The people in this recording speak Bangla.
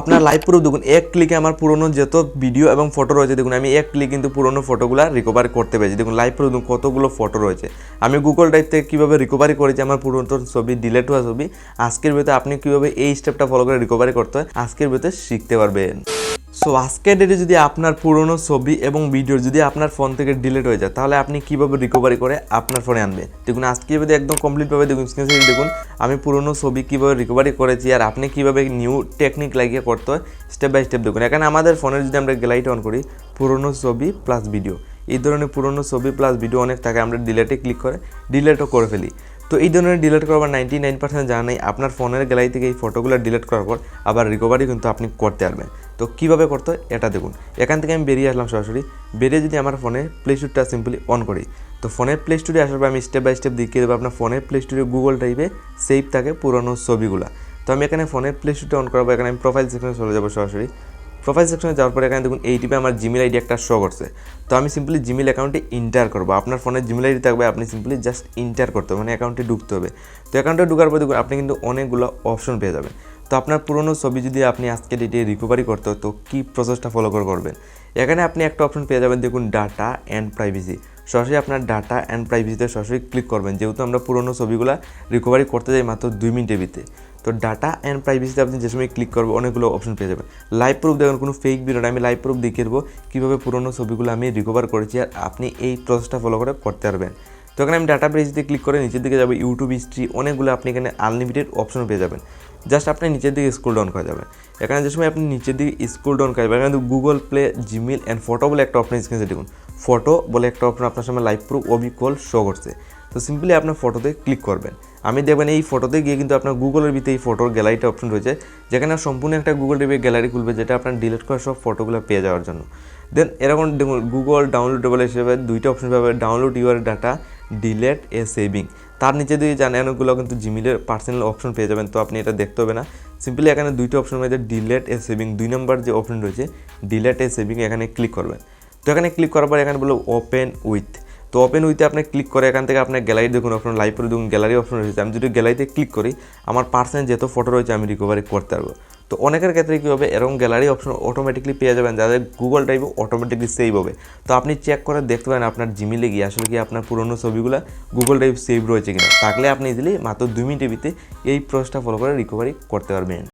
আপনার লাইভ প্রুফ দেখুন এক ক্লিকে আমার পুরনো যত ভিডিও এবং ফটো রয়েছে, দেখুন, আমি এক ক্লিক কিন্তু পুরনো ফটোগুলো রিকভারি করতে পেরেছি। দেখুন লাইভ প্রুফ দেখুন কতগুলো ফটো রয়েছে। আমি গুগল ড্রাইভ থেকে কীভাবে রিকভারি করেছি, আমার পুরনো ছবি ডিলেট হওয়া ছবি, আজকের ভিতরে আপনি কীভাবে এই স্টেপটা ফলো করে রিকভারি করতে হয়, আজকের ভিতরে শিখতে পারবেন। সো আজকের ডেটে যদি আপনার পুরনো ছবি এবং ভিডিও যদি আপনার ফোন থেকে ডিলিট হয়ে যায়, তাহলে আপনি কীভাবে রিকভারি করে আপনার ফোনে আনবে? দেখুন, আজকে যদি একদম কমপ্লিটভাবে দেখুন স্ক্রিন দেখুন, আমি পুরনো ছবি কীভাবে রিকভারি করেছি আর আপনি কীভাবে নিউ টেকনিক লাগিয়ে করতে হয় স্টেপ বাই স্টেপ দেখুন। এখানে আমাদের ফোনের যদি আমরা গ্যালারিটা অন করি, পুরনো ছবি প্লাস ভিডিও এই ধরনের পুরনো ছবি প্লাস ভিডিও অনেক থাকে, আমরা ডিলেটে ক্লিক করে ডিলেটও করে ফেলি। তো এই ধরনের ডিলিট করবার নাইনটি নাইন পার্সেন্ট জানা নেই আপনার ফোনের গ্যালারি থেকে এই ফটোগুলো ডিলেট করার পর আবার রিকভারি কিন্তু আপনি করতে পারবেন। তো কীভাবে করতে হয় এটা দেখুন। এখান থেকে আমি বেরিয়ে আসলাম সরাসরি। বেরিয়ে যদি আমার ফোনে প্লে স্টোরটা সিম্পলি অন করি, তো ফোনের প্লে স্টোরে আসার পর আমি স্টেপ বাই স্টেপ দেখিয়ে দেবো আপনার ফোনের প্লে স্টোরে গুগল টাইপে সেভ থাকে পুরনো ছবিগুলো। তো আমি এখানে ফোনের প্লে স্টোরটা অন করাবো, এখানে আমি প্রোফাইল সেকশনে চলে যাব সরাসরি। প্রোফাইল সেকশনে যাওয়ার পরে এখানে দেখুন, এই টিপে আমার জিমেল আইডি একটা শো করছে। তো আমি সিম্পলি জিমেল অ্যাকাউন্টে ইন্টার করব। আপনার ফোনে জিমেল আইডি থাকবে, আপনি সিম্পলি জাস্ট ইন্টার করতে হবে মানে অ্যাকাউন্টে ঢুকতে হবে। তো অ্যাকাউন্টে ঢুকার পর দেখুন, আপনি কিন্তু অনেকগুলো অপশন পেয়ে যাবেন। তো আপনার পুরনো ছবি যদি আপনি আজকে ডেটে রিকভারি করতে তো কী প্রসেসটা ফলো করে করবেন? এখানে আপনি একটা অপশন পেয়ে যাবেন, দেখুন ডাটা অ্যান্ড প্রাইভেসি সরাসরি আপনার ডাটা অ্যান্ড প্রাইভেসিতে সরাসরি ক্লিক করবেন। যেহেতু আমরা পুরনো ছবিগুলো রিকভারি করতে যাই মাত্র দুই মিনিটের ভিতরে। তো ডাটা অ্যান্ড প্রাইভেসিতে আপনি যে সময় ক্লিক করবেন, অনেকগুলো অপশন পেয়ে যাবেন। লাইভ প্রুফ দেখুন, কোনো ফেক ভিডিও আমি লাইভ প্রুফ দেখিয়ে দেবো কীভাবে পুরনো ছবিগুলো আমি রিকভার করেছি আর আপনি এই প্রসেসটা ফলো করে করতে পারবেন। তো এখানে আমি ডাটা প্রাইভেসিতে ক্লিক করে নিচের দিকে যাব ইউটিউব হিস্ট্রি অনেকগুলো আপনি এখানে আনলিমিটেড অপশন পেয়ে যাবেন। জাস্ট আপনি নিচের দিকে স্কুল ডাউন করা যাবেন। এখানে যে সময় আপনি নিচের দিকে স্কুল ডাউন করা যাবেন, এখানে Google Play Gmail and photo বলে একটা অপশন স্ক্রিনে দেখুন। ফটো বলে একটা অপশন আপনার সামনে লাইভ প্রুফ ওবি কল শো করছে। তো সিম্পলি আপনার ফটোতে ক্লিক করবেন। আমি দেখবেন এই ফটোতে গিয়ে কিন্তু আপনার গুগলের ভিতরে এই ফটোর গ্যালারিটা অপশন রয়েছে, যেখানে সম্পূর্ণ একটা গুগল টিভি গ্যালারি খুলবে, যেটা আপনার ডিলিট করা সব ফটোগুলো পেয়ে যাওয়ার জন্য। দেন এরকম দেখুন গুগল ডাউনলোডেবল হিসেবে দুইটা অপশন পাবে download your data delete a saving তার নিচে দিয়ে জানেন অনেকগুলো কিন্তু জিমেলের পার্সোনাল অপশন পেয়ে যাবেন, তো আপনি এটা দেখতে হবে না। সিম্পলি এখানে দুইটা অপশন রয়েছে ডিলেট এ সেভিং দুই নম্বর যে অপশন রয়েছে ডিলেট এ সেভিং এখানে ক্লিক করবেন। তো এখানে ক্লিক করার পর এখানে বলো ওপেন উইথ তো ওপেন উইথে আপনি ক্লিক করে এখান থেকে আপনার গ্যালারি দেখুন অপশন লাইভ দেখুন গ্যালারি অপশন রয়েছে। আমি যদি গ্যালারিতে ক্লিক করি, আমার পার্সোনাল যত ফটো রয়েছে, আমি রিকভারি করতে পারব। তো অনেকের ক্ষেত্রে কী হবে, এরকম গ্যালারি অপশন অটোমেটিকলি পেয়ে যাবেন, যাদের গুগল ড্রাইভে অটোমেটিকলি সেভ হবে। তো আপনি চেক করে দেখতে পারেন আপনার জিমিলে গিয়ে আসলে কি আপনার পুরনো ছবিগুলো গুগল ড্রাইভ সেভ রয়েছে কিনা। থাকলে আপনি ইজিলি মাত্র দুই মিনিটের ভিতরে এই প্রসেসটা ফলো করে রিকভারি করতে পারবেন।